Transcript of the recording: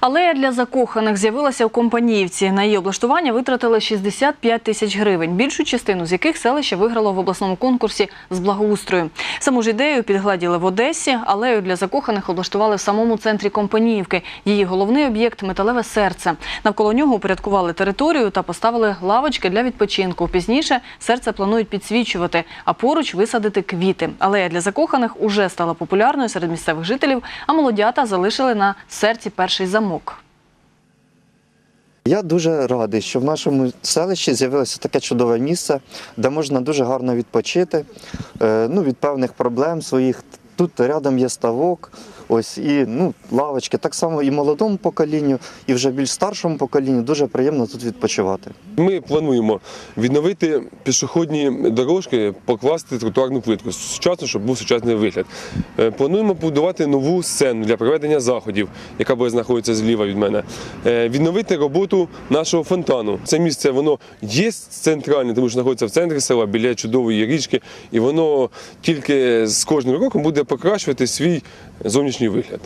Алея для закоханих з'явилася у Компаніївці. На її облаштування витратили 65 тисяч гривень, більшу частину з яких селище виграло в обласному конкурсі з благоустрою. Саму ж ідею підгладіли в Одесі. Алею для закоханих облаштували в самому центрі Компаніївки. Її головний об'єкт металеве серце. Навколо нього упорядкували територію та поставили лавочки для відпочинку. Пізніше серце планують підсвічувати, а поруч висадити квіти. Алея для закоханих уже стала популярною серед місцевих жителів, а молодята залишили на серці перший замок. Я дуже радий, що в нашому селищі з'явилося таке чудове місце, де можна дуже гарно відпочити е, ну, від певних проблем своїх. Тут рядом є ставок, ось і ну, лавочки. Так само і молодому поколінню, і вже більш старшому поколінню дуже приємно тут відпочивати. Ми плануємо відновити пішохідні дорожки, покласти тротуарну плитку сучасно, щоб був сучасний вигляд. Е, Плануємо побудувати нову сцену для проведення заходів, яка буде знаходитися зліва від мене. Е, Відновити роботу нашого фонтану. Це місце воно є центральне, тому що знаходиться в центрі села біля чудової річки, і воно тільки з кожним роком буде покращувати свій зовнішній вигляд.